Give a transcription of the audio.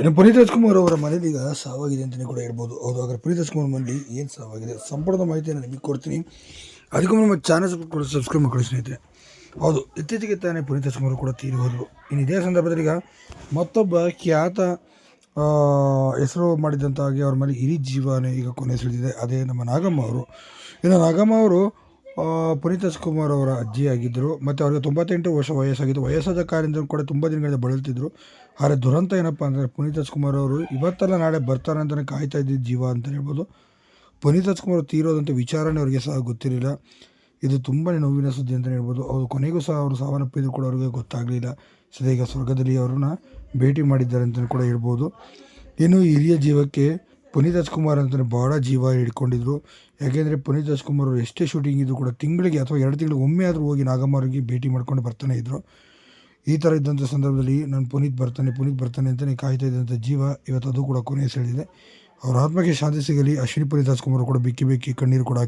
ಇನ್ನು ಪುನೀತ್ ರಾಜ್ಕುಮಾರ್ ಅವರ ಮನೇಲಿ ಈಗ ಸಾವಾಗಿದೆ ಅಂತಲೇ ಕೂಡ ಹೇಳ್ಬೋದು. ಹೌದು, ಹಾಗಾದ್ರೆ ಪುನೀತ್ ರಾಜ್ಕುಮಾರ್ ಮನೇಲಿ ಏನು ಸಾವಾಗಿದೆ? ಸಂಪೂರ್ಣ ಮಾಹಿತಿಯನ್ನು ನಿಮಗೆ ಕೊಡ್ತೀನಿ. ಅದಕ್ಕೂ ನಮ್ಮ ಚಾನಲ್ ಕೂಡ ಸಬ್ಸ್ಕ್ರೈಬ್ ಮಾಡ್ಕೊಳ್ಳಿ ಸ್ನೇಹಿತರೆ. ಹೌದು, ಇತ್ತೀಚೆಗೆ ತಾನೇ ಪುನೀತ್ ರಾಜ್ಕುಮಾರ್ ಕೂಡ ತೀರಿ ಹೋದರು. ಇನ್ನು ಇದೇ ಸಂದರ್ಭದಲ್ಲಿ ಈಗ ಮತ್ತೊಬ್ಬ ಖ್ಯಾತ ಹೆಸರು ಮಾಡಿದಂತಾಗಿ ಅವ್ರ ಮೇಲೆ ಇಡೀ ಜೀವನ ಈಗ ಕೊನೆ ಸೆಳೆದಿದೆ ಅದೇ ನಮ್ಮ ನಾಗಮ್ಮ ಅವರು. ಇನ್ನು ನಾಗಮ್ಮ ಅವರು ಪುನೀತ್ ಕುಮಾರ್ ಅವರ ಅಜ್ಜಿಯಾಗಿದ್ದರು ಮತ್ತು ಅವರಿಗೆ ತೊಂಬತ್ತೆಂಟು ವರ್ಷ ವಯಸ್ಸಾಗಿತ್ತು ವಯಸ್ಸಾದ ಕಾರಣದಿಂದ ಕೂಡ ತುಂಬ ದಿನಗಳಿಂದ ಬಳಲ್ತಿದ್ರು. ಆದರೆ ದುರಂತ ಏನಪ್ಪ ಅಂದರೆ ಪುನೀತ್ ಕುಮಾರ್ ಅವರು ಇವತ್ತಲ್ಲ ನಾಳೆ ಬರ್ತಾರೆ ಅಂತಲೇ ಕಾಯ್ತಾ ಇದ್ದಿದ್ದು ಜೀವ ಅಂತ ಹೇಳ್ಬೋದು. ಪುನೀತ್ ಕುಮಾರ್ ತೀರೋದಂಥ ವಿಚಾರಣೆ ಅವರಿಗೆ ಸಹ ಗೊತ್ತಿರಲಿಲ್ಲ. ಇದು ತುಂಬಾ ನೋವಿನ ಸುದ್ದಿ ಅಂತಲೇ ಹೇಳ್ಬೋದು. ಅವರು ಕೊನೆಗೂ ಸಹ ಅವರು ಸಾವನ್ನಪ್ಪಿದ್ರು ಕೂಡ ಅವರಿಗೆ ಗೊತ್ತಾಗಲಿಲ್ಲ. ಸದೀಗ ಸ್ವರ್ಗದಲ್ಲಿ ಅವ್ರನ್ನ ಭೇಟಿ ಮಾಡಿದ್ದಾರೆ ಅಂತಲೂ ಕೂಡ ಹೇಳ್ಬೋದು. ಇನ್ನು ಹಿರಿಯ ಜೀವಕ್ಕೆ ಪುನೀತ್ ರಾಜ್ಕುಮಾರ್ ಅಂತಲೇ ಭಾಳ ಜೀವ ಹಿಡ್ಕೊಂಡಿದ್ರು. ಯಾಕೆಂದರೆ ಪುನೀತ್ ರಾಜ್ಕುಮಾರ್ ಅವರು ಎಷ್ಟೇ ಶೂಟಿಂಗ್ ಇದ್ದರೂ ಕೂಡ ತಿಂಗಳಿಗೆ ಅಥವಾ ಎರಡು ತಿಂಗಳಿಗೆ ಒಮ್ಮೆ ಆದರೂ ಹೋಗಿ ನಾಗಮ್ಮ ಅವರಿಗೆ ಭೇಟಿ ಮಾಡ್ಕೊಂಡು ಬರ್ತಾನೆ ಇದ್ದರು ಈ ಥರ ಇದ್ದಂಥ ಸಂದರ್ಭದಲ್ಲಿ ನಾನು ಪುನೀತ್ ಬರ್ತಾನೆ ಪುನೀತ್ ಬರ್ತಾನೆ ಅಂತಲೇ ಕಾಯ್ತಾ ಇದ್ದಂಥ ಜೀವ ಇವತ್ತು ಅದು ಕೂಡ ಕೊನೆಯ ಸೆಳೆದಿದೆ. ಅವ್ರ ಆತ್ಮಕ್ಕೆ ಶಾಂತಿ ಸಿಗಲಿ. ಅಶ್ವಿನಿ, ಪುನೀತ್ ರಾಜ್ಕುಮಾರ್ ಕೂಡ ಬಿಕ್ಕಿ ಬಿಕ್ಕಿ ಕಣ್ಣೀರು ಕೂಡ